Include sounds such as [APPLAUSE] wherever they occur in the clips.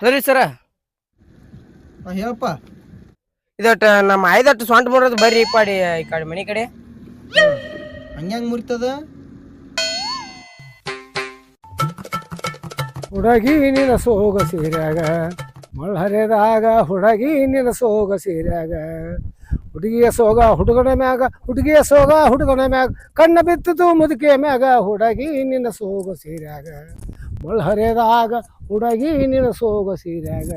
Hello sir. ಹೇಳಪ್ಪ. ಇದಟ್ ನಮ್ಮ ಐದಟ್ಟು ಸ್ವಂಟ ಮಾಡೋದು ಬರ್ರಿ ಈ ಪಾಡಿ ಈ ಕಡೆ ಮನೆ ಕಡೆ. ಹಂಗ್ಯಾಂಗ ಮುರಿತದ? ಹುಡುಗಿ ನಿನ್ನ ಸೋಗ ಸೀರ್ಯಾಗ ಮಳ್ಳಹರಿದಾಗ ಹುಡುಗಿ ನಿನ್ನ ಸೋಗ ಸೀರ್ಯಾಗ. ಹುಡುಗಿಯ ಸೋಗ ಹುಡುಗನ ಮ್ಯಾಗ ಹುಡುಗಿಯ ಸೋಗ ಹುಡುಗನ ಮ್ಯಾಗ ಕಣ್ಣ ಬಿತ್ತಿತು ಮುದುಕಿಯ ಮ್ಯಾಗ ಹುಡುಗಿ ನಿನ್ನ ಸೋಗ ಸೀರ್ಯಾಗ. ಮಳ್ಳಹರಿದಾಗ ಹುಡುಗಿ ನಿನ್ನ ಸೋಗ ಸೀರ್ಯಾಗ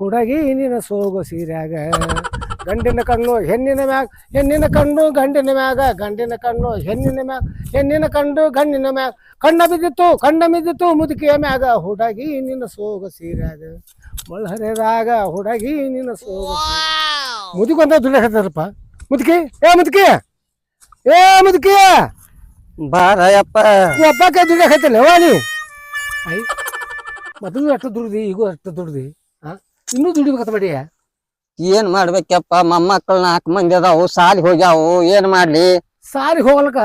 ಹುಡುಗಿ ನಿನ್ನ ಸೋಗ ಸೀರ್ಯಾಗ. ಗಂಡಿನ ಕಣ್ಣು ಹೆಣ್ಣಿನ ಮ್ಯಾಗ ಹೆಣ್ಣಿನ ಕಣ್ಣು ಗಂಡಿನ ಮ್ಯಾಗ ಗಂಡಿನ ಕಣ್ಣು ಹೆಣ್ಣಿನ ಮ್ಯಾಗ ಹೆಣ್ಣಿನ ಕಣ್ಣು ಗಂಡಿನ ಮ್ಯಾಗ. ಕಣ್ಣ ಬಿದ್ದಿತ್ತು ಕಣ್ಣ ಬಿದ್ದಿತ್ತು ಮುದುಕಿಯ ಮ್ಯಾಗ ಹುಡುಗಿ ನಿನ್ನ ಸೋಗ ಸೀರ್ಯಾಗ. ಮಳ್ಳಹರಿದಾಗ ಹುಡುಗಿ ನಿನ್ನ ಸೋಗ ಮುದುಕು ಅಂತ ಹೇಳ್ತಾರಪ್ಪ. ಮುದುಕಿ ಏ ಮುದುಕಿ ಏ ಮುದುಕಿ. ಬಾರಯ್ಯಪ್ಪ. ಒಬ್ಬಕ್ಕೆ ದುಡಿಯಕತ್ತಿಲ್ಲ ವಾ ನೀ. ಐ ಮೊದಲು ಅಷ್ಟು ದುಡ್ದಿ ಈಗೂ ಅಷ್ಟು ದುಡ್ದಿ ಹಾ ಇನ್ನೂ ದುಡಿಬೇಕತ್ತ ಬಡಿಯ ಏನ್ ಮಾಡ್ಬೇಕಪ್ಪ ಮೊಮ್ಮಕ್ಕಳು ನಾಲ್ಕು ಮಂದಿ ಅದಾವು ಸಾಲಿ ಹೋಗ್ಯಾವು ಏನ್ ಮಾಡ್ಲಿ? ಸಾರಿ ಹೋಗ್ಲಕ್ಕ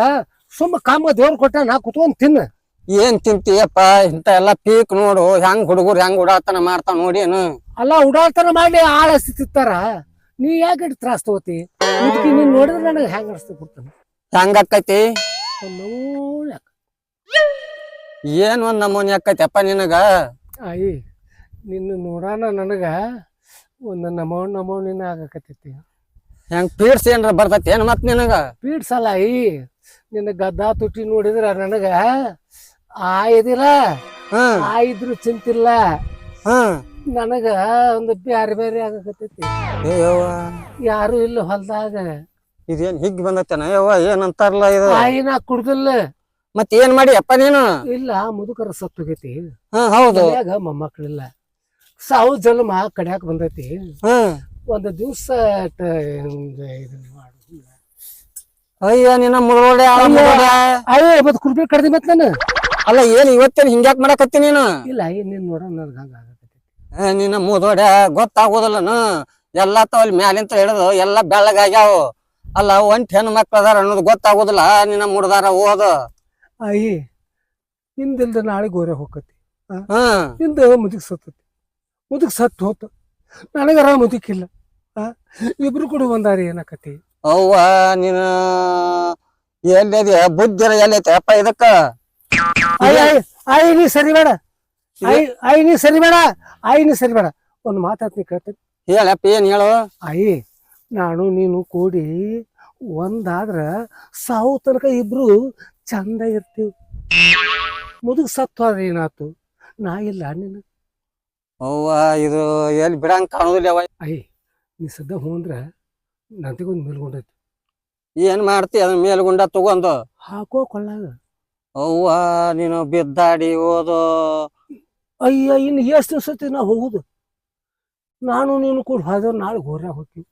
ಸುಮ್ಮ ಕಾಮ ದೇವ್ರು ಕೊಟ್ಟ ನಾ ಕುತ್ಕೊಂಡ್ ತಿನ್ನ. ಏನ್ ತಿಂತೀಯಪ್ಪ ಇಂತ ಎಲ್ಲಾ ಪೀಕ್ ನೋಡು ಹೆಂಗ್ ಹುಡುಗರು ಹೆಂಗ್ ಉಡಾತನ ಮಾಡ್ತಾವ ನೋಡಿ ಏನು ಅಲ್ಲ ಉಡಾಳ್ತನ ಮಾಡಿ ಆಳ ತಿತ್ತಾರ ನೀ ಯಾಕೆ ಇಟ್ಟು ತ್ರಾಸ್ ತಗೋತಿ? ಇದಕ್ಕೆ ನೀನ್ ನೋಡಿದ್ರೆ ನನಗೆ ಹೆಂಗ್ ಅನಿಸ್ತು ಕೊಡ್ತಾನೆ ಹೆಂಗ್ ಆಕೈತಿ? ನೋಡ್ಯಾಕ ಏನ್ ಒಂದ್ ನಮೂನಿ ಆಕೈತಪ್ಪ ನಿನಗ? ಅಯ್ಯ ನಿನ್ನ ನೋಡಾನ ನನಗ ಒಂದು ನಮೋ ನಮೋನಿ ನಿನ್ನ ಆಗಕತ್ತೈತಿ. ಹೆಂಗ್ ಪೀಡ್ಸ್ ಏನ್ರ ಬರ್ತೈತಿ ಏನ್ ಮತ್ ನಿನಗ? ಪೀಡ್ಸಲ್ಲ ಅಯ್ಯ ನಿನ್ನ ಗದ್ದಾ ತುಟ್ಟಿ ನೋಡಿದ್ರ ನನಗ ಆಯ್ದಿರ ಇದಿಲ್ಲ ಹ್ಮ್ ಆ ಚಿಂತಿಲ್ಲ. ಹ್ಮ್ ನನಗ ಒಂದು ಬ್ಯಾರೆ ಬ್ಯಾರೆ ಆಗಕತ್ತೈತಿ. ಏ ಯವ್ವ ಯಾರು ಇಲ್ಲ ಹೊಲ್ದಾಗ. ಇದೇನ್ ಹಿಗ್ ಬಂದತ್ತೇನ ಯವ್ವ ಏನ್ ಅಂತಾರಲ್ಲ ಇದು? ಆಯಿ ನಾ ಕುಡ್ದಿಲ್ಲ. ಮತ್ ಏನ್ ಮಾಡಿ ಅಪ್ಪ ನೀನು? ಇಲ್ಲ ಮುದುಕರ ಸತ್ತೋಗೈತಿ ಹಾ ಹೌದು. ಮನ್ಯಾಗ ಮೊಮ್ಮಕ್ಳಿಲ್ಲ. ಸಾವು ಜನ್ಮ ಕಡ್ಯಾಕ ಬಂದೈತಿ. ಹಾ. ಒಂದು ದಿವ್ಸ ಇದನ್ನ ಮಾಡು ಅಯ್ಯ ನಿನ್ನ ಮುಳೋಡೆ ಅಯ್ಯ ಮತ್ ಕುರ್ಬಿ ಕಡ್ದಿ ಮತ್ ನಾನು? ಅಲ್ಲ ಏನು ಇವತ್ತೇನ್ ಹಿಂಗ್ಯಾಕ್ ಮಾಡಕತ್ತಿ ನೀನು? ಇಲ್ಲ ಅಯ್ಯ ನೀನ್ ನೋಡ ನನಗೆ ಹಂಗ ಆಗಕತ್ತೈತಿ. ಏ, ನಿನ್ನ ಮುದೋಡೆ ಗೊತ್ತಾಗೋದಿಲ್ಲನು ಎಲ್ಲಾ ಅಲ್ಲಿ ಮ್ಯಾಲಿಂತ ಹಿಡಿದು ಎಲ್ಲ ಬೆಳ್ಳಗಾಗ್ಯಾವು. ಅಲ್ಲ ಒಂಟ್ ಹೆಣ್ಣು ಮಕ್ಳು ಅದಾರ ಅನ್ನೋದು ಗೊತ್ತಾಗೋದಿಲ್ಲ. ನಿನ್ನ ಮುಡ್ದಾರ ಓದು. ಅಯ್ಯ ನಿಂದಿಲ್ದ ನಾಳೆ ಗೋರೆ ಹೋಗತಿ ನಿಂದ ಹಿಂದ ಮುದುಕ್ ಸತ್ತತಿ. ಮುದುಕ್ ಸತ್ತ ಹೋತ. ನನಗರ ಮುದುಕಿಲ್ಲ ಇಬ್ರು ಕೂಡ ಒಂದಾರಿ ಏನಕತಿ? ಅವ್ವ ನೀನ ಎಲ್ಲದಿ ಬುದ್ಧಿರ ಎಲ್ಲೈತೆ ಅಪ್ಪ ಇದಕ್ಕ? ಅಯ್ಯ ನೀ ಸರಿ ಬೇಡ. ಐ ಅಯ್ಯ ನೀ ಸರಿ ಬೇಡ. ಆಯಿ ನೀ ಸರಿ ಬೇಡ. ಒಂದು ಮಾತಾಡ್ತೀನಿ ಕೇಳ್ತೀನಿ. ಹೇಳಪ್ಪ ಏನ್ ಹೇಳು? ಆಯಿ ನಾನು ನೀನು ಕೂಡಿ ಒಂದಾದ್ರ ಸಾವು ತನಕ ಇಬ್ರು ಚಂದ ಇರ್ತೀವಿ. ಮುದುಕ್ ಸತ್ತು ಅದ ಏನಾತು? ನಾ ಇಲ್ಲ ನಿನ್ನ ಅವ್ವ ಇದು ಎಲ್ಲಿ ಬಿಡಂಗ್ ಕಾಣೋದಿಲ್ಲ ಅಯ್ಯ ನೀ ಸದ್ದ ಹೋಂದ್ರ ನಂತಿಗೊಂದು ಮೇಲ್ಗೊಂಡೈತಿ. ಏನ್ ಮಾಡ್ತಿ? ಅದನ್ನ ಮೇಲ್ಗೊಂಡ ತಗೊಂಡು. ಹಾಕೋ ಕೊಳ್ಳಾಗ. ಅವ್ವ ನೀನು ಬಿದ್ದಾಡಿ ಓದು ಅಯ್ಯ ಇನ್ನು ಎಷ್ಟು ದಿವಸ ನಾ ಹೋಗುದು? ನಾನು ನೀನು ಕೂಡ ಹೋದ್ರೆ ನಾಳೆ ಗೋರ್ಯಾಗ ಹೋಗ್ತೀವಿ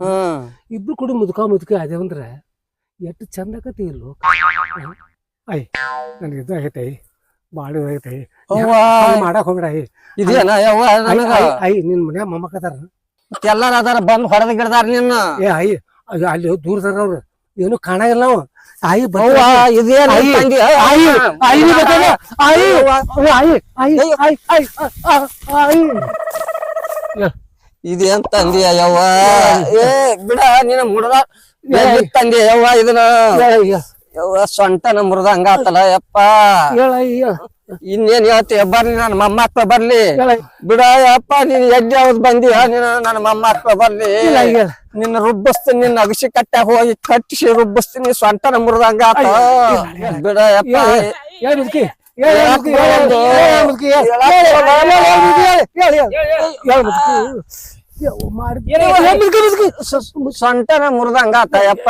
ಹ್ಮ್. ಇಬ್ರು ಕೂಡ ಮುದುಕ ಮುದುಕ ಅದೇವಂದ್ರ ಎಷ್ಟು ಚಂದಕತಿ ಇಲ್ಲೋ ಅಯ್ಯ ನನಗೆ ಇದಾಗೈತೆ ಬಾಡಿ ಆಗೈತೆ ಅವ್ವ ಮಾಡಕ್ ಹೋಗ್ಬೇಡ ಇದೇನ ಯವ್ವ ನನಗ? ನಿನ್ ಮನ್ಯಾಗ ಮೊಮ್ಮಕ್ಕದಾರ ಎಲ್ಲಾರ ಅದಾರ ಬಂದ್ ಹೊಡೆದ್ ಗಿಡದಾರ ನಿನ್ನ. ಏ ಅಯ್ಯ ಅಯ್ಯ ಅಲ್ಲಿ ದೂರದಾರ ಅವ್ರು. ಏನು ಕಾಣಾಗಿಲ್ಲ ಅವ್ವ ಬರ್ತಾರ. ಇದೇನ್ ಅಯ್ಯ, ತಂಗಿ? ಅಯ್ಯ. ಆಯಿ ಅಯ್ಯ. ಅಯ್ಯ ಅಯ್ಯ ಇದೇನ್ ತಂದಿಯ ಯವ್ವ? ಏ. ಬಿಡ ನಿನ್ನ ಮುಡ್ದ ತಂದಿ ಯವ್ವ ಇದನ್ನ ಯವ್ವ ಸೊಂಟ ಮುರಿದ ಹಂಗಾತಲ್ಲ ಯಪ್ಪ. ಇನ್ನೇನ್ ಹೇಳ್ತೀಯ ಬರ್ಲಿ ನನ್ನ ಮೊಮ್ಮಕ್ಳು ಬರ್ಲಿ. ಬಿಡ ಯಪ್ಪ ನೀನ್ ಎಡ್ಡೆ ಯಾವ್ದು ಬಂದಿಯ? ನೀನು ನನ್ನ ಮೊಮ್ಮಕ್ಳು ಬರ್ಲಿ. ನಿನ್ನ ರುಬ್ಬಿಸ್ತೀನಿ ನಿನ್ನ ಅಗಸಿ ಕಟ್ಟ ಹೋಗಿ ಕಟ್ಟಿಸಿ ರುಬ್ಬಿಸ್ತೀನಿ ಸೊಂಟ ಮುರಿದ ಹಂಗಾತ ಬಿಡ ಯಪ್ಪ. ಹೇಳ ಸೊಂಟನ ಮುರಿದ ಆತ ಯಪ್ಪ.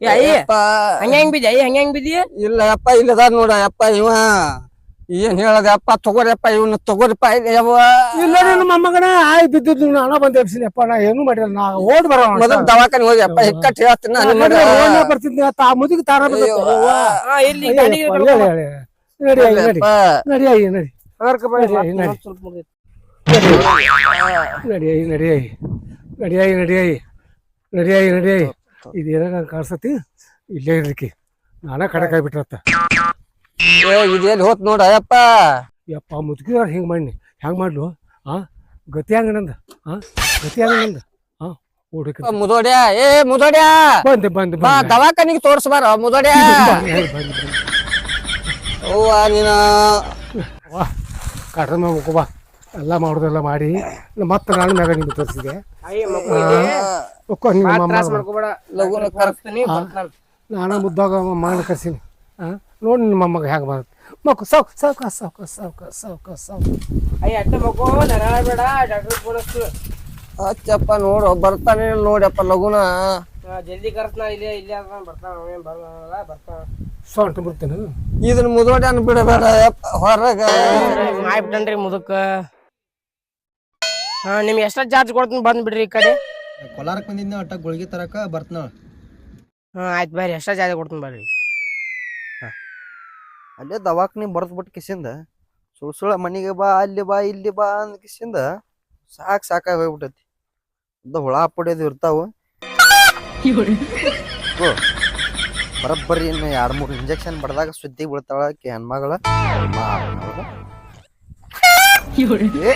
ಏ ಅಯ್ಯ ಯಪ್ಪ. ಹಂಗ ಹೆಂಗ್ ಬಿದ್ದಿ ಅಯ್ಯ ಹಂಗ ಹೆಂಗ್ ಬಿದ್ದಿ? ಇಲ್ಲ ಯಪ್ಪ ಇಲ್ಲದ ನೋಡ ಯಪ್ಪ ಇವ. ಏನ್ ಹೇಳದಪ್ಪ ತಗೋರಿಯಪ್ಪ ಇವನು ತಗೋರಿಪ್ಪ ಇಲ್ಲಿ ಯವ್ವ. ಇಲ್ಲ ನನ್ನ ಮೊಮ್ಮಗನ ಆಯ್ ಬಿದ್ದಿದ್ದು ನಾನು ಬಂದ್ ಎಬ್ಸಿನಪ್ಪ ನಾ ಏನು ಮಾಡಿಲ್ಲ ನಾ ಓಡ್ ಬರೋ ಮೊದಲು ದವಾಖಾನೆ ಹೋಗ್ಯಪ್ಪ ಹಿಕ್ಕಟ್ ಹೇಳ್ತೀನಿ ನಾನು. ಬರ್ತಿದ್ದೆ ತಾ ಮುದುಕಿ ತಾರ ನಡಿ. ನಡಿ ನಡಿ. ಯಪ್ಪ. ನಡಿ ಅಯ್ಯ ನಡಿ ಕರ್ಕ ಬಾ, ನಡಿ, ಮತ್ತ್ ನಡಿ. ಇನ್ನೊಂದ್ ಸ್ವಲ್ಪ ಮುಗ್ದೈತಿ. ನಡಿ ಅಯ್ಯ ನಡಿ ಅಯ್ಯ ನಡಿ ಅಯ್ಯ ನಡಿ ಅಯ್ಯ ನಡಿ ಅಯ್ಯ ನಡಿ ಅಯ್ಯ ಇದೇನ ನಂಗೆ ಕಾಣಿಸ್ತತಿ? ಇಲ್ಲೇ ಇರ್ಲಿಕ್ಕೆ. ನಾನ ಕಡಕಾಯಿ ಬಿಟ್ರತ್ತ ಏ ಹೋತ್ ನೋಡ ಅಯ್ಯಪ್ಪ. ಯಪ್ಪ ಮುದುಕಿ ಹಿಂಗೆ ಮಾಡಿ ಹೆಂಗೆ ಮಾಡ್ಲು? ಹಾ ಗತಿ ಹಂಗನಂದ ಹಾ ಗತಿ ಹಂಗನಂದ ಹಾ ಹುಡುಕ ಮುದೋಡ್ಯಾ? ಏ ಮುದೋಡ್ಯಾ? ಬಂದೆ ಬಂದು ಬಾ ದವಾಖಾನಿಗೆ ತೋರಿಸ್ಬಾರ ಮುದೋಡ್ಯ? ಓ ನೀನ. ವಾ ಕಾಟ್ರ ಮುಖ ಬಾ. ಎಲ್ಲ ಮಾಡೋದೆಲ್ಲ ಮಾಡಿ ಮತ್ತೆ ನಾನು ಮ್ಯಾಗ ನಿಮ್ಗೆ ತೋರಿಸಿದೆ. ನಾನು ಮುದ್ದಾಗ ಮಾಡಿ ಕರ್ಸೀನಿ. ಹಾಂ ನೋಡಿ ನಿಮ್ಮ ಮೊಮ್ಮಗ ಹೆಂಗೆ ಬರುತ್ತೆ. ಮಕ್ಕ ಸಾಕು ಸಾಕು ಸಾಕು ಸಾಕು ಸಾಕು ಸಾಕು ಅಯ್ಯ ಅಟ್ಟ ಮಕ್ಕೋ ಬೇಡ ಡಾಕ್ಟರ್ ಅಚ್ಚಪ್ಪ ನೋಡು ಬರ್ತಾನೆ ನೋಡಪ್ಪ ಲಗುನ. ಜಲ್ದಿ ಕರೆಸ್ನ ಇಲ್ಲೇ ಇಲ್ಲೇ ಬರ್ತಾನೆ ಬರ್ತಾನ ಬರಲ್ಲ ಬರ್ತಾನ. ಸೊಂಟ ಬಿಡ್ತೇನೆ. ಇದನ್ನ ಮುದೋಡ್ಯನ ಬಿಡಬೇಡ ಹೊರಗ. ಮಾಡ್ಬಿಟ್ಟನ್ರಿ ಮುದಕ್ಕ ಹಾ ನಿಮ್ಗೆ ಎಷ್ಟ ಚಾರ್ಜ್ ಕೊಡ್ತೀನಿ ಬಂದ್ ಬಿಡ್ರಿ ಈ ಕಡೆ. ಕೊಲಾರಕ್ ಬಂದಿದ್ನ ಅಟ್ಟ ಗುಳಿಗೆ ತರಕ ಬರ್ತನ ಹಾ ಆಯ್ತು ಬರ್ರಿ ಎಷ್ಟ ಚಾರ್ಜ್ ಕೊಡ್ತೀನಿ ಬರ್ರಿ. ಅಲ್ಲೇ ದವಾಖಾನಿ ಬರ್ದ್ ಬಿಟ್ಟು ಕಿಸಿಂದ. ಸುಳ್ ಸುಳ ಮನಿಗೆ ಬಾ ಅಲ್ಲಿ ಬಾ ಇಲ್ಲಿ ಬಾ ಅಂದ ಕಿಸಿಂದ ಸಾಕ್ ಸಾಕಾಗಿ ಹೋಗ್ಬಿಟ್ಟೈತಿ. ಅದ ಹುಳ ಪಡೆಯೋದು ಇರ್ತಾವು. ಓ, ಬರಬ್ಬರಿ ಇನ್ನು ಎರಡು ಮೂರು ಇಂಜೆಕ್ಷನ್ ಬಡ್ದಾಗ ಸುದ್ದಿ ಬೀಳ್ತಾಳ ಆಕಿ ಹೆಣ್ಮಗಳ. ಏ,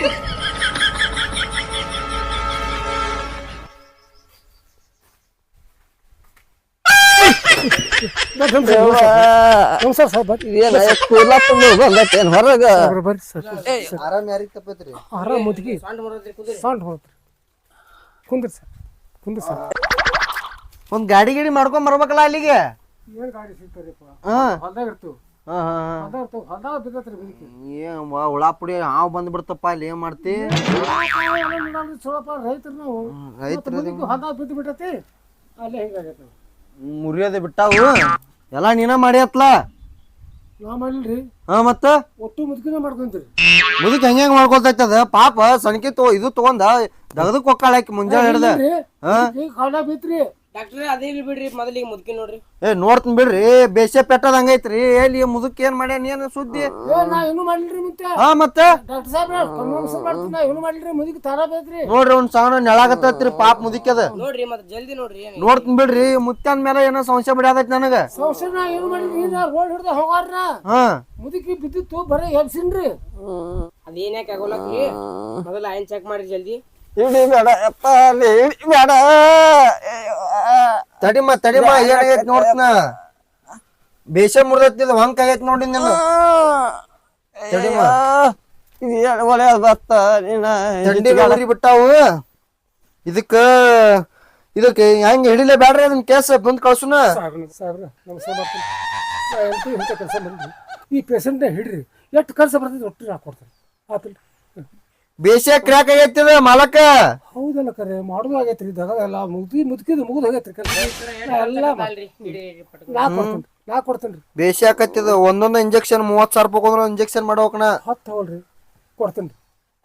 ಸರ್ ಸರ್ ಬರ್ರಿ ಏನ ಕೂಲಪ್ಪ ಬಂದೈತೇನ್ ಹೊರಗ? ಬರ್ರಿ, ಬರ್ರಿ ಸರ್ ಆರಾಮ್ ಯಾರಿಗ್ ತಪ್ಪೈತ್ರಿ ಆರಾಮ್ ಮುದ್ಗಿ. ಹೋಗ್ರಿ ಕುಂದ್ರಿ. Sir ಕುಂದ್ರಿ sir. ಒಂದ್ ಗಾಡಿ ಗಿಡಿ ಮಾಡ್ಕೊಂಡ್ ಬರ್ಬೇಕಲ್ಲ ಅಲ್ಲಿಗೆ? ಏನು ಗಾಡಿ ಸಿಗ್ತಾರಿಪ್ಪ ಹಾ. ಹೊಲ್ದಾಗ ಇರ್ತೀವಿ. ಹಾ ಹಾ ಹಾ. ಹೊಲ್ದಾಗ ಇರ್ತೀವಿ. ಹೊಲ್ದಾಗ ಬಿದ್ದತ್ರಿ ಬಿದಕಿ ಏನ್ ವಾ, ಹುಳ ಪುಡಿ ಹಾವ್ ಬಂದ್ ಬಿಡ್ತಪ್ಪ ಅಲ್ಲಿ ಏನ್ ಮಾಡ್ತಿ? ರೈತರು ನಾವು. ರೈತರ ಬಿದ್ದು ಬಿಟ್ಟತಿ. ಅಲ್ಲೇ ಹಿಂಗಾಗೈತೆ? ಮುರಿಯೋದೆ ಬಿಟ್ಟಾವು. ಎಲ್ಲಾ ನೀನ ಮಾಡಿಯತ್ಲ ನಾ ಮಾಡಿಲ್ರಿ. ಹಾ ಮತ್ತ? ಒಟ್ಟು ಮುದುಕಿನ ಮಾಡ್ಕೊಂತೀರಿ. ಮುದುಕ್ ಹೆಂಗ್ ಹೆಂಗ್ ಮಾಡ್ಕೊತೈತಿ ಅದ ಪಾಪ ಸಣ್ಕಿ ತಗೋ ಇದು ತಗೊಂಡ ದಗದಕ್ ಹೊಕ್ಕಾಳ ಆಕಿ ಮುಂಜಾನೆ ಹಿಡ್ದ. ಹಾ? ಕಾಲ ಬಿತ್ರಿ. ಡಾಕ್ಟ್ರ್ ಅದೇ ಇಲ್ಲಿ ಬಿಡ್ರಿ ಮೊದಲಿಗೆ ಮುದುಕಿ ನೋಡ್ರಿ. ಏ ನೋಡ್ತೀನಿ ಬಿಡ್ರಿ. ಬೇಸೆ ಪೆಟ್ಟದ ಹಂಗೈತ್ರಿ ಎಲ್ಲಿ ಮುದುಕ್ ಏನ್ ಮಾಡ್ಯಾನ? ಏನ್ ಸುದ್ದಿ? ಏ ನಾ ಏನು ಮಾಡಿಲ್ರಿ ಮತ್ತೆ. ಹಾ ಮತ್ತ? ಡಾಕ್ಟರ್ ಸಾಹೇಬ್ರ ಕನ್ವನ್ಸ್ ಮಾಡ್ತೀನಿ ನಾ ಏನು ಮಾಡಿಲ್ರಿ ಮುದುಕಿ ತಾರ ಬೇತ್ರಿ. ನೋಡ್ರಿ ಒಂದ್ ಸಾವಿರ ನೆಳಾಗತ್ತೈತ್ರಿ ಪಾಪ ಮುದುಕ್ಯದ ನೋಡ್ರಿ ಮತ್ತೆ ಜಲ್ದಿ ನೋಡ್ರಿ ಏನ್ ನೋಡ್ತೀನಿ ಬಿಡ್ರಿ ಮುತ್ಯಾನ್ ಮೇಲೆ ಏನೋ ಸಂಶಯ ಬಿಡಾದೈತಿ ನನಗ. ನಾ ಏನು ನಾ ರೋಡ್ ಹಿಡ್ದ ಹೋಗಾರ್ನ ಹಾ. ಮುದುಕಿ ಬಿದ್ದಿತ್ತು ಬರೀ ಎಬ್ಸಿನ್ರಿ. ಅದೇನೇ ಆಗೋಲಕ್ರಿ ಮೊದಲ ಆಯ್ನ್ ಚೆಕ್ ಮಾಡ್ರಿ ಜಲ್ದಿ. ಹಿಡಿಬೇಡ ಅಪ್ಪ ಅಲ್ಲಿ ಹಿಡಿಬೇಡ ತಡಿಮ ತಡಿಮ ಏನಾಗೈತಿ ನೋಡ್ತನ? ಬೇಷ ಮುರ್ದೈತಿ ಹೊಂಕ್ ಆಗೈತಿ ನೋಡಿ ನಿನ್ನ. ತಡಿಮ. ಒಳ್ಳೆಯದು ಬತ್ತ ನೀನ? ಬಿಟ್ಟಾವು. ಇದಕ್ಕ ಇದಕ್ಕೆ ಹೆಂಗ್ ಹಿಡಿಲೇ ಬೇಡ್ರಿ ಅದನ್ನ ಕೇಸ್? ಬಂದ್ ಕಳ್ಸುನ. ಈ ಪೇಷಂಟ್ ಹಿಡ್ರಿ. ಎಷ್ಟು ಖರ್ಚು ಬರ್ತೈತಿ ಒಟ್ಟು ನಾ ಕೊಡ್ತೀನಿ ಆತಿಲ್ಲ ಬೇಸೆ ಕ್ರ್ಯಾಕ್ ಆಗೈತಿ ಮಾಲಕ. ಹೌದಲ್ಲ ಕರೆ ಮಾಡೋದು ಆಗೈತ್ರಿ ದಗದೆಲ್ಲ ಮುಗ್ದಿ ಮುದುಕಿದ್ ಮುಗಿದು ಹೋಗೈತ್ರಿ ಎಲ್ಲ. ನಾ ಕೊಡ್ತೀನಿ ನಾ ಕೊಡ್ತೀನಿ ಬೇಸೆ ಆಕತ್ತಿದ ಒಂದೊಂದು ಇಂಜೆಕ್ಷನ್ ಮೂವತ್ ಸಾವಿರ ರೂಪಾಯಿ ಹೋದ್ರ ಇಂಜೆಕ್ಷನ್ ಮಾಡೋಕಣ ಹತ್ತು ತಗೊಳ್ರಿ ಕೊಡ್ತೀನಿ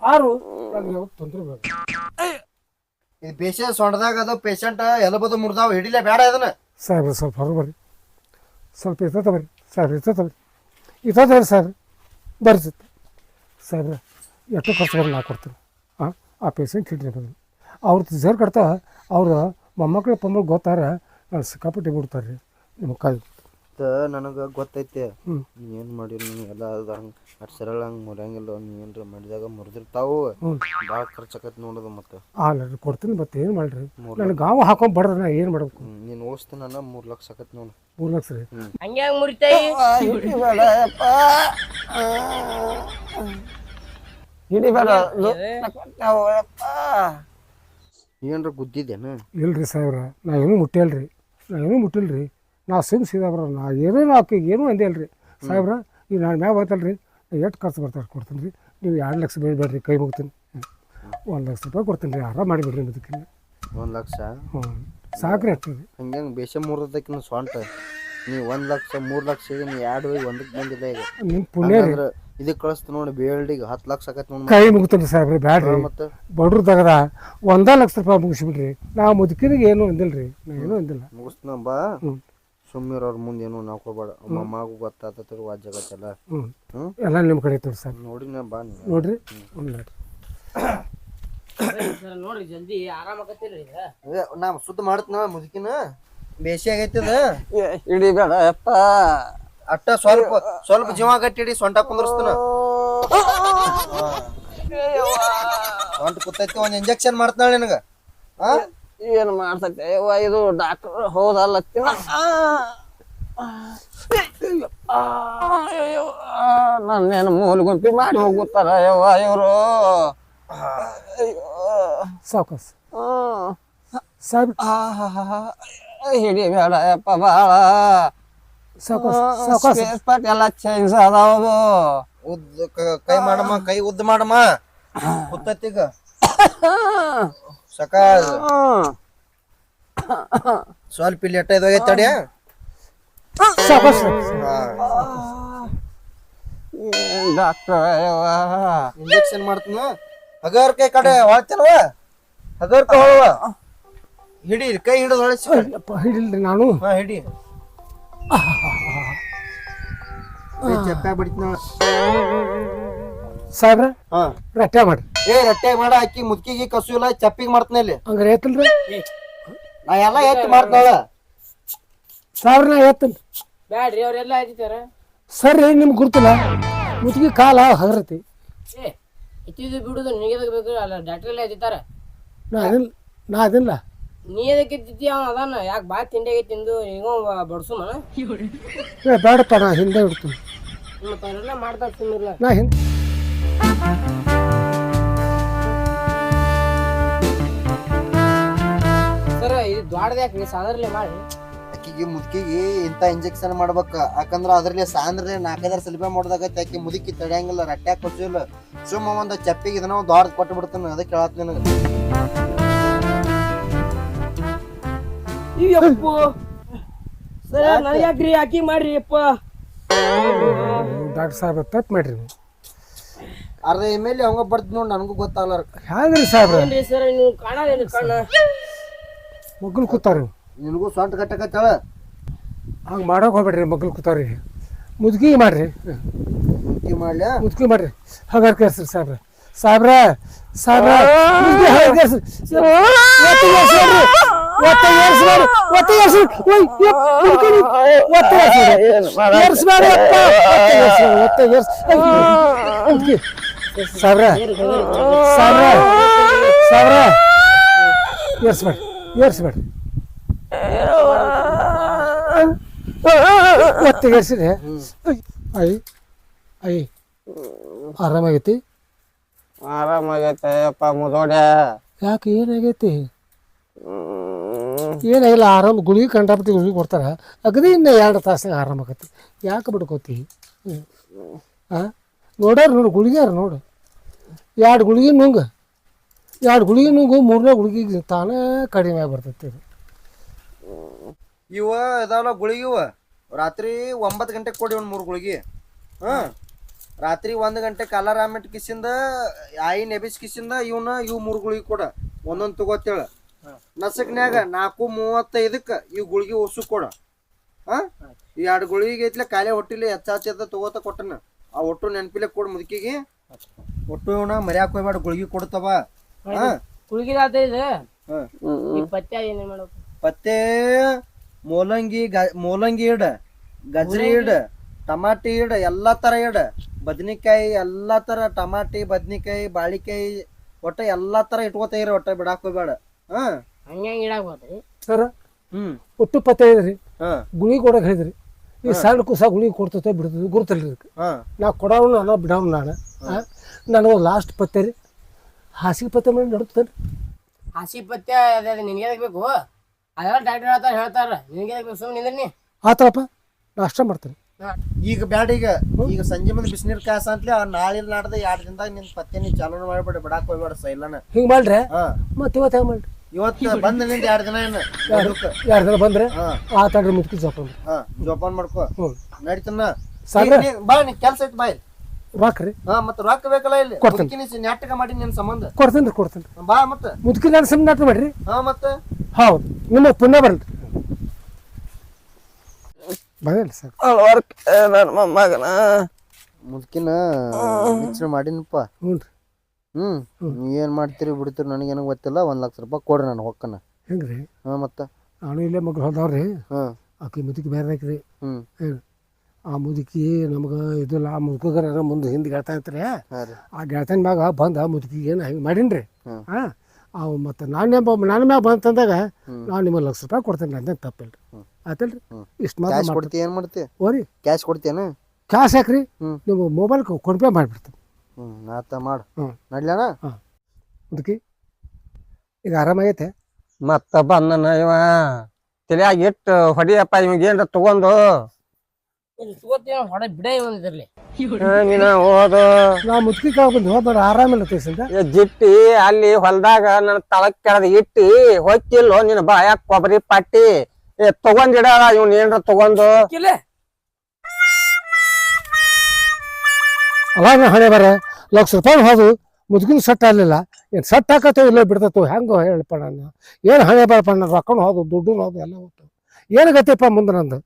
ಆರು ನನಗೆ ತೊಂದರೆ ಬೇಡ. ಇದು ಬೇಸೆ ಸೊಂಡದಾಗ ಅದು ಪೇಷಂಟ್ ಎಲಬದು ಮುರ್ದಾವ್ ಹಿಡಿಲೇ ಬೇಡ ಇದನ್ನ. ಸರ್ ಸ್ವಲ್ಪ ಹೊರಗೆ ಬರ್ರಿ. ಸ್ವಲ್ಪ ಇರ್ತದ ಬರ್ರಿ. ಸರ್ ಇರ್ತದ ಬರ್ರಿ. ಸರ್ ಬರ್ರಿ ಸಾಹೇಬ್ರ. ಬರ್ರಿ ಸರ್ ಸಾಹೇಬ್ರ. ಎಷ್ಟು ಖರ್ಚು ನಾವು ನಾ ಕೊಡ್ತೀನಿ. ಹಾಂ ಆ ಪೇಷಂಟ್ ಟ್ರೀಟ್ಮೆಂಟ್ ಅದು. ಅವ್ರದ್ದು ಜರ್ ಕಟ್ತಾ ಅವ್ರ ಮೊಮ್ಮಕ್ಳು ಪೊಮ್ಮಕ್ಳು ಗೊತ್ತಾರ ನಾನು ಸಿಕ್ಕಾಪಟ್ಟೆ ಬಿಡ್ತಾರೆ ರೀ ನಿಮ್ಮ ಕಾಲ ನನಗೆ ಗೊತ್ತೈತೆ. ಹ್ಞೂ ಏನು ಮಾಡಿರಿ ನೀ ಎಲ್ಲ ಅದು ಹಂಗೆ ಅಷ್ಟು ಸರಳ ಹಂಗೆ ಮುರಿಯಂಗಿಲ್ಲ ನೀ ಏನ್ರ ಮಾಡಿದಾಗ ಮುರಿದಿರ್ತಾವು. ಭಾಳ ಖರ್ಚಾಕತ್ ನೋಡೋದು ಮತ್ತೆ. ಆಲ್ರಿ ಕೊಡ್ತೀನಿ ಮತ್ತೆ ಏನು ಮಾಡಿರಿ. ನಾನು ಗಾವ ಹಾಕೊಂಡು ಬಡ್ರಿ ನಾ ಏನು ಮಾಡ್ಬೇಕು? ನೀನು ನೀನ್ ನನ್ನ ಮೂರು ಲಕ್ಷ ಆಕತ್ ನೋಡು. ಮೂರು ಲಕ್ಷ ರೀ. ಹಂಗೆ ಹಂಗ್ ಮುರಿತಾಯಿ? ಹಿಡಿಬೇಡ ಏನ್ರ ಗುದ್ದಿದೇನ ಇಲ್ರಿ ಸಾಹೇಬ್ರ ನಾ ಏನು ಮುಟ್ಟಿಲ್ರಿ ನಾ ಏನು ಮುಟ್ಟಿಲ್ರಿ ನಾ ಸಿಮ್ ಸೀದಾಬ್ರ ನಾ ಏನೂ ಆಕೆ ಏನೂ ಅಂದೇ ಅಲ್ರಿ ಸಾಹೇಬ್ರ ಈಗ ನಾನು ಮ್ಯಾಗ ಬರ್ತಲ್ರಿ ಎಷ್ಟು ಖರ್ಚು ಬರ್ತಾರೆ ಕೊಡ್ತೀನಿ ರೀ ನೀವು ಎರಡು ಲಕ್ಷ ಬೇಡಬೇಡ್ರಿ ಕೈ ಮುಗ್ತೀನಿ. ಒಂದು ಲಕ್ಷ ರೂಪಾಯಿ ಕೊಡ್ತೀನಿ ರೀ ಆರಾಮ ಮಾಡಿಬಿಡ್ರಿ ಅದಕ್ಕೆ ಒಂದು ಲಕ್ಷ? ಹ್ಞೂ ಸಾಕ್ರಿ ಆಗ್ತದೆ ಹಂಗೆ ಬೇಷ ಮುರ್ದಕ್ಕಿನ ಸ್ವಂಟ ನೀವು ಒಂದು ಲಕ್ಷ ಮೂರು ಲಕ್ಷ ನೀವು ಎರಡು ಹೋಗಿ ಒಂದಕ್ಕೆ ಬಂದಿಲ್ಲ ಈಗ. ನಿಮ್ಮ ಪುಣ್ಯ ರೀ ಕಳಿಸ್ತು ನೋಡಿ ಬೇಲ್ಡಿಗೆ ಹತ್ತು ಲಕ್ಷ ಆಗತ್ತೆ ನೋಡಿ ಕೈ ಮುಗಿತೀನಿ ಸಾಹೇಬ್ರಿ ಬ್ಯಾಡ್ರಿ. ಮತ್ತೆ? ಬಡ್ರು ತಗದ ಒಂದೇ ಲಕ್ಷ ರೂಪಾಯಿ ಮುಗಿಸ್ಬಿಡ್ರಿ. ನಾವು ಮುದುಕಿನಿಗೆ ಏನು ಅಂದಿಲ್ಲ ರೀ ನಾ ಏನೂ ಅಂದಿಲ್ಲ. ಮುಗಿಸ್ನ ಬಾ ಸುಮ್ಮೀರ್ ಅವ್ರ ಮುಂದೆ ಏನು ನಾಕೋಬೇಡ ಮಮ್ಮಾಗೂ ಗೊತ್ತಾತತ್ರ ಜಗತ್ತೆಲ್ಲ ಹ್ಞೂ ಎಲ್ಲ ನಿಮ್ಮ ಕಡೆ ಐತೆ ಸರ್ ನೋಡಿ ನಾ ಬಾ ನೀ ನೋಡ್ರಿ? ಹ್ಞೂ ನೋಡ್ರಿ. ಜಲ್ದಿ ಆರಾಮ ಆಗತ್ತಿಲ್ರಿ ಇದು ಏ, ನಾ ಸುದ್ದ ಮಾಡ್ತನ ಮುದುಕಿನ? ಬೇಸಿ ಆಗೈತದ? ಬೇಡ ಯಪ್ಪ ಅಟ್ಟ ಸ್ವಲ್ಪ ಸ್ವಲ್ಪ ಜೀವ ಗಟ್ಟಿಡಿ ಸೊಂಟ ಕುಂದ್ರಸ್ತನ. ಸೊಂಟ ಕುತ್ತೈತಿ ಒಂದ್ ಇಂಜೆಕ್ಷನ್ ಮಾಡ್ತಾಳ ನಿನಗ ಹಾ ಏನ್ ಮಾಡ್ತೈತೆ? ಯವ್ವ ಇದು ಡಾಕ್ಟರ್ ಹೌದಲ್ಲ ನನ್ನೇನು ಮೂಲ ಗುಂಪಿ ಮಾಡಿ ಹೋಗುತ್ತಾರ ಯವ್ವ ಇವರು? ಸಾಕು ಸಾಹೇಬ್ರ. ಹಿಡಿಬೇಡ ಯಪ್ಪ ಬಾಳ. ಸಾವ್ಕಾಸ್ ಸಾವ್ಕಾಸ್ ಸ್ಪೇಸ್ ಪಾಟ್ ಎಲ್ಲ ಚೇಂಜ್ ಅದಾವು ಉದ್ದ ಕ- ಮಾಡಮ್ಮ ಕೈ ಉದ್ದ ಮಾಡಮ್ಮ. ಕೂತೈತಿ ಈಗ ಸಕ ಸ್ವಲ್ಪ ಇಲ್ಲಿ ಎಟ್ಟ ಇದಾಗೈತಿ ತಡಿ. ಇಂಜೆಕ್ಷನ್ ಮಾಡ್ತೀನಿ. ಹಗರ್ ಕೈ ಕಡೆ ಹೊಳ್ತೇನವ ಹಗರ್ ಕೈ ಹೊಳವ. ಹಿಡಿ ಕೈ ಹಿಡಿದು ಹೊಳಸಿ ಹಿಡಿಲ್ರಿ ನಾನು. ಹಾ ಹಿಡಿ. [LAUGHS] ಚಪ್ಪ ಬಿಡ್ತೀನ ಸಾಹೇಬ್ರ ಹಾ. ರಟ್ಟೆ ಮಾಡ್ರಿ. ಏ ರಟ್ಟೆ ಮಾಡ ಅಕ್ಕಿ ಮುದ್ಕಿಗೆ ಕಸು ಇಲ್ಲ ಚಪ್ಪಿಗೆ ಮಾಡ್ತೀನಿ ಇಲ್ಲಿ. ಹಂಗಾರೆ ಏತಲ್ರಿ ನಾ ಎಲ್ಲ ಎತ್ತು ಮಾಡ್ತಾಳ ಸಾವಿರ ನಾ ಏತನ್ ಬ್ಯಾಡ್ರಿ ಅವ್ರೆಲ್ಲ ಸರ್ ಸರಿ ನಿಮ್ಗೆ ಗುರುತಿಲ್ಲ. ಮುದ್ಕಿ ಕಾಲ ಹಗರತಿ. ಏ ಇತ್ತಿದ್ದು ಬಿಡುದು ನಿನಗೆ ಎದಕ್ ಬೇಕು? ಅಲ್ಲ ಡಾಕ್ಟರ್ ಎಲ್ಲ ಎತ್ತಿತ್ತಾರ ನಾ ಅದಿಲ್ಲ ನಾ ಅದಿಲ್ಲ. ನೀ ಅದಕ್ಕೆ ಎತ್ತಿದ್ದಿ ಅವ ಅದಾನ. ಯಾಕೆ ಬಾ ತಿಂಡಿಗೆ ತಿಂದು ಈಗ ಬಡ್ಸು ಮನ ಏ ಬೇಡಪ್ಪ ನಾ ಹಿಂದೆ ಬಿಡ್ತೀನಿ ಮತ್ತೆ ಅವರೆಲ್ಲ ಮಾಡ್ತಾರ ಸುಮ್ಮಿರ್ಲ ನಾ ಹಿಂದೆ ಸರ್ ಇದು ದ್ವಾಡದ ಯಾಕೆ ಸಾಧಾರಣ ಮಾಡಿ. ಆಕಿಗೆ ಮುದುಕಿಗೆ ಇಂಥ ಇಂಜೆಕ್ಷನ್ ಮಾಡ್ಬೇಕ. ಯಾಕಂದ್ರೆ ಅದ್ರಲ್ಲಿ ಸಾಂದ್ರೆ ನಾಲ್ಕೈದಾರು ಸಲಿಬೆ ಮಾಡ್ದಾಗತ್ತೆ ಆಕಿ ಮುದುಕಿ ತಡೆಯಂಗಿಲ್ಲ ರಟ್ಟ್ಯಾಗ ಕೊಚ್ಚಿಲ್ಲ ಸುಮ್ಮ ಒಂದು ಚಪ್ಪಿಗೆ ಇದನ್ನ ದ್ವಾರದ ದೊಡ್ಡ ಕೊಟ್ಟು ಬಿಡ್ತೀನಿ ಅದಕ್ಕೆ ಹೇಳತ್ ನಿನಗ. ಅಯ್ಯಪ್ಪ. ಸರ ನನಗೆ ಯಾಕ್ರಿ ಹಾಕಿ ಮಾಡ್ರಿ ಅಪ್ಪ? ಡಾಕ್ಟರ್ ಸಾಹೇಬ್ ತಪ್ಪು ಮಾಡ್ರಿ ನೀವು. ಅರ್ಧ ಎಂ ಎಲ್ ಹಂಗ ಬರ್ದ್ ನೋಡಿ ನನಗೂ ಗೊತ್ತಾಗಲ್ಲ ಹ್ಯಾಂಗ್ರಿ ಸಾಹೇಬ್ರ? ಏನ್ರಿ ಸರ್ ನೀವು ಕಾಣದೇನು ಕಣ್ಣ? ಮಗ್ಲು ಕೂತಾರ ನಿನಗೂ ಸೊಂಟ ಕಟ್ಟಕತ್ತಾಳ? ಹಂಗೆ ಮಾಡೋಕೆ ಹೋಗ್ಬೇಡ್ರಿ ಮಗ್ಲು ಕೂತಾವ್ರಿ ಮುದುಕಿ ಮಾಡ್ರಿ. ಮುದುಕಿ ಮಾಡ್ಲ? ಮುದುಕಿ ಮಾಡ್ರಿ. ಹಂಗಾರ ಕೇಳ್ಸ್ರಿ ಸಾಹೇಬ್ರ. ಸಾಹೇಬ್ರ ಸಾಹೇಬ್ರ ಮುದುಕಿ ಹಗಾರ್ ಕೇಳ್ಸ್ರಿ. ಒತ್ತಿಗೆ ಏರ್ಸ್ಬಾರ ಒತ್ತ ಏರ್ಸ್ಬೇಡ್ರಿ. ಒತ್ತ ಏರ್ಸ್ಬಾರ ಒತ್ತ ಏರ್ಸ್- ಸಾಹೇಬ್ರ ಸಾಹೇಬ್ರ ಏರ್ಸ್ಬೇಡ್ರಿ ಏರ್ಸ್ಬೇಡ್ರಿ ಒತ್ತಿಗೆ ಏರ್ಸಿರಿ ಅಯ್ಯ ಅಯ್ಯ ಆರಾಮಾಗೈತಿ? ಆರಾಮಾಗೈತೆ ಅಪ್ಪ ಮುದೋಡ್ಯ ಯಾಕೆ ಏನಾಗೈತಿ? ಏನಾಗಿಲ್ಲ ಆರಾಮ ಗುಳಿಗೆ ಕಂಡಾಪಟ್ಟಿ ಗುಳಿಗೆ ಕೊಡ್ತಾರೆ. ಅಗದಿ ಇನ್ನು ಎರಡು ತಾಸಿನಾಗ ಆರಾಮಾಗತ್ತೆ ಯಾಕೆ ಬಿಡ್ಕೋತಿ? ಹಾಂ ನೋಡ್ಯಾರ ನೋಡು, ಗುಳಿಗ್ಯಾರ ನೋಡು. ಎರಡು ಗುಳಿಗೆ ನುಂಗ ಎರಡು ಗುಳಿಗೆ ನುಂಗು ಮೂರನೇ ಗುಳಿಗೆ ತಾನೇ ಕಡಿಮೆ ಬರ್ತೈತಿ ಇದು. ಇವ ಇದಾವಲ್ಲ ಗುಳಿಗೆ ಇವ. ರಾತ್ರಿ ಒಂಬತ್ತು ಗಂಟೆಗೆ ಕೊಡಿ ಒಂದು ಮೂರು ಗುಳಿಗೆ. ಹಾಂ? ರಾತ್ರಿ ಒಂದು ಗಂಟೆ ಕಾಲರಾಮೆಟ್ ಕಿಸಿಂದ, ಆಯಿ ನೆಬಿಸ್ ಕಿಸಿಂದ ಇವನ ಇವು ಮೂರು ಗುಳಿಗೆ ಕೊಡ. ಒಂದೊಂದು ತಗೋತೇಳ ನಸಕ್ನ್ಯಾಗ ನಾಲ್ಕು ಮೂವತ್ತೈದಕ್ಕ ಈ ಗುಳಿಗೆ ಒಸು ಕೊಡ. ಹಾ? ಈ ಎರಡು ಗುಳಿಗೆ ಐತ್ಲೆ ಕಾಲೇ ಹೊಟ್ಟಿಲಿ ಹೆಚ್ಚಾಚದ ತಗೋತ ಕೊಟ್ಟನ. ಆ ಒಟ್ಟು ನೆನಪಿಲೆ ಕೊಡ್ ಮುದುಕಿಗೆ. ಒಟ್ಟು ಇವನ ಮರ್ಯಾಕ ಹೋಗ್ಬೇಡ ಗುಳಿಗೆ ಕೊಡ್ತವ. ಹಾ? ಇದು? ಈ ಪತ್ತೆ ಏನೇ ಮಾಡೋದು ಪತ್ತೆ ಮೂಲಂಗಿ ಗ- ಮೂಲಂಗಿ ಇಡ ಗಜ್ರಿ ಇಡ ಟಮಾಟಿ ಇಡ ಎಲ್ಲಾ ತರ ಇಡ. ಬದ್ನಿಕಾಯಿ ಎಲ್ಲಾ ತರ ಟಮಾಟಿ ಬದ್ನಿಕಾಯಿ ಬಾಳಿಕಾಯಿ ಒಟ್ಟ ಎಲ್ಲಾ ತರ ಇಟ್ಕೋತ ಇರ ಒಟ್ಟ ಬಿಡಾಕ್ ಹೋಗ್ಬೇಡ. ಹಾ. ಹಂಗೆ ಇಡಾಕ್ ಹೋದ್ರಿ? ಸರ? ಹ್ಮ್. ಒಟ್ಟು ಪತ್ತೆ ಇದ್ರಿ ಹಾ. ಗುಳಿ ಕೊಡಕ್ಕೆ ಹೇಳಿದ್ರಿ. ಈ ಸಣ್ಣ ಕುಸ ಗುಳಿ ಕೊಡ್ತೈತೆ ಬಿಡ್ತದೆ ಗುರುತಲ್ಲ ಇದಕ್ಕೆ. ಹಾ. ನಾ ಕೊಡೋನು ನಾನು. ಬಿಡೋನು ನಾನು ನನಗೆ ಲಾಸ್ಟ್ ಪತ್ತೆ ರೀ. ಹಾಸಿಗೆ ಪತ್ತೆ ಮಾಡಿ ನಡುತ್ತೇನೆ ಹಾಸಿಗೆ ಪತ್ತೆ ಅದೇ ನಿನಗೆ ಎದಕ್ ಬೇಕು? ಅದೆಲ್ಲ ಡಾಕ್ಟರ್ ಹೇಳ್ತಾರ ಹೇಳ್ತಾರ ನಿನಗೆ ಎದಕ್ ಬೇಕು? ಸುಮ್ಮನೆ ನಿಂದ್ರಿ ಆತರಪ್ಪ ನಾ ಅಷ್ಟ ಮಾಡ್ತೇನೆ. ಈಗ ಬ್ಯಾಡ ಈಗ. ಈಗ ಸಂಜೆ ಮುಂದೆ ಬಿಸಿನೀರ್ ಕಾಸ ಅಂತಲೇ ನಾಳೆ ನಾಡ್ದ ಎರಡು ದಿನದಾಗ ನಿನ್ ಪತ್ತೆ ನೀ ಚಾಲೂ ಮಾಡ್ಬೇಡ ಬಿಡಾಕ್ ಹೋಗ್ಬೇಡ ಸೈಲನ. ಹಿಂಗ್ ಮಾಡ್ರೆ? ಹಾ. ಮತ್ತೆ ಇವತ್ತು ಹೆಂಗೆ ಮಾಡ್ರಿ? ಇವತ್ತು ಬಂದ ನಿಂದ ಎರಡು ದಿನ ಏನ ಎರಡು ದಿನ ಬಂದ್ರೆ ಹಾ. ಆತಾಡ್ರಿ ಮುತ್ಕಿ ಜೋಪಾನ ಹಾ ಜೋಪಾನ ಮಾಡ್ಕೋ. ಹ್ಞೂ. ನಡೀತನ? ಬಾ ನೀ ಕೆಲ್ಸ ಐತಿ ಬಾಯ್ ರಾಕ್ರಿ ಹಾ ಮತ್ತ ರೊಕ್ಕ ಬೇಕಲ್ಲ ಇಲ್ಲಿ? ಕೊಡ್ತೀನಿ. ಮುದುಕಿನಿ ನಾಟಕ ಮಾಡಿ ನಿನ್ ಸಂಬಂಧ. ಕೊಡ್ತೇನೆ ರೀ ಕೊಡ್ತೇನೆ ರೀ. ಬಾ ಮತ್ತೆ. ಮುದುಕಿ ನಾನು ಸಣ್ಣ ನಾಟ ಮಾಡ್ರಿ. ಹಾ ಮತ್ತ. ಹೌದು. ನಿಮ್ಮ ಪುಣ್ಯ ಬರಲ್ರಿ ಬರಲ್ಲ ಸರ್. ನನ್ನ ಮೊಮ್ಮಗನ. ಮುದುಕಿನ ಮಾಡಿನಪ್ಪ. ಹ್ಞೂ ರೀ. ಹ್ಮ್. ನೀವ್ ಏನ್ ಮಾಡ್ತೀರಿ ಬಿಡ್ತೀರಿ ಏನೋ ಗೊತ್ತಿಲ್ಲ ಒಂದ್ ಲಕ್ಷ ರೂಪಾಯಿ ಕೊಡ್ರಿ ನಾನು ಹೊಕ್ಕನ ಹೆಂಗೆ ರೀ ಹಾಂ ಮತ್ತ? ನಾನು ಇಲ್ಲೇ ಮಗಳು ಹೋದವ್ರಿ ಹಾ ಆಕೆ ಮುದುಕಿ ಬೇರೆ ಹಾಕ್ರಿ ಆ ಮುದುಕಿ ನಮ್ಗೆ ಇದಿಲ್ಲ ಆ ಮುದುಕರ ಮುಂದೆ ಹಿಂದೆ ಗೆಳ್ತಾ ಇರ್ತಾರೆ ಆ ಗೆಳ್ತನ ಮ್ಯಾಗ ಬಂದ ಆ ಮುದುಕಿಗೆ ಏನು ಹಂಗೆ ಮಾಡೀನಿ ಆ ಹಾಂ? ಅವು ಮತ್ತು ನಾನು ನನ್ನ ಮ್ಯಾಗ ಬಂತಂದಾಗ. ನಾನು ನಿಮಗೆ ಲಕ್ಷ ರೂಪಾಯಿ ಕೊಡ್ತೇನೆ ಅಂತ ತಪ್ಪಿಲ್ಲ ರೀ ಆತಲ್ರಿ ಹ್ಮ್. ಇಷ್ಟು ಕೊಡ್ತಿ ಏನ್ ಮಾಡ್ತಿ? ಓರಿ. ಕ್ಯಾಶ್ ಕೊಡ್ತೇನೆ ಕ್ಯಾಶ್ ಹಾಕ್ರಿ ನಿಮ್ಗೆ ನೀವು ಮೊಬೈಲ್ ಕೊಡ್ಪೇ ಮಾಡಿಬಿಡ್ತೀನಿ. ಆತ ಮಾಡು. ಹ್ಮ್. ನಡ್ಲ್ಯಾನ ಮುದುಕಿ ಈಗ ಆರಾಮಾಗೈತೆ ಮತ್ತ ಬಂದನ ಇವ. ತಲೆಯಾಗ ಇಟ್ಟು ಹೊಡಿಯಪ್ಪ ಇವಾಗ ಏನ್ರ ತಗೊಂಡು? ಹೊಡೆ ಬಿಡೇ ನೀನ ನಾ ಮುದುಕಿ ಕಾಲ ಬಂದು ಹೋದ ಆರಾಮಿಲ್ಲ ತೇಸಿಂದ ಏ ಜಿಟ್ಟಿ ಅಲ್ಲಿ ಹೊಲ್ದಾಗ ನನ್ನ ತಳಕ್ ಕೆಳದ ಇಟ್ಟಿ ಹೊಕ್ಕಿಲ್ಲ ನಿನ್ನ ಬಾಯ ಕೊಬ್ಬರಿ ಪಟ್ಟಿ. ಏ ತಗೊಂಡಿಡ ಇವ್ನ ಏನ್ರ ತಗೊಂಡು? ಅಲ್ಲ ಅವಾಗ ಹಣೆ ಬರ. ಲಕ್ಷ ರೂಪಾಯಿ ಹೋದು ಮುದುಕಿನ ಸಟ್ ಆಗಲಿಲ್ಲ. ಏನು ಸಟ್ ಹಾಕತ್ತೋ ಇಲ್ಲ ಬಿಡ್ತತ್ತೋ, ಹೆಂಗೋ ಹೇಳಪ್ಪ ನಾನು. ಏನು ಹಣೆ ಬರಪ್ಪ ನಾನು ರೊಕ್ಕನೂ ಹೋದು, ದುಡ್ಡು ಹೋದು, ಎಲ್ಲ ಹೋಗ್ತು ಏನು ಗತಿಯಪ್ಪ ಮುಂದೆ ನಂದು?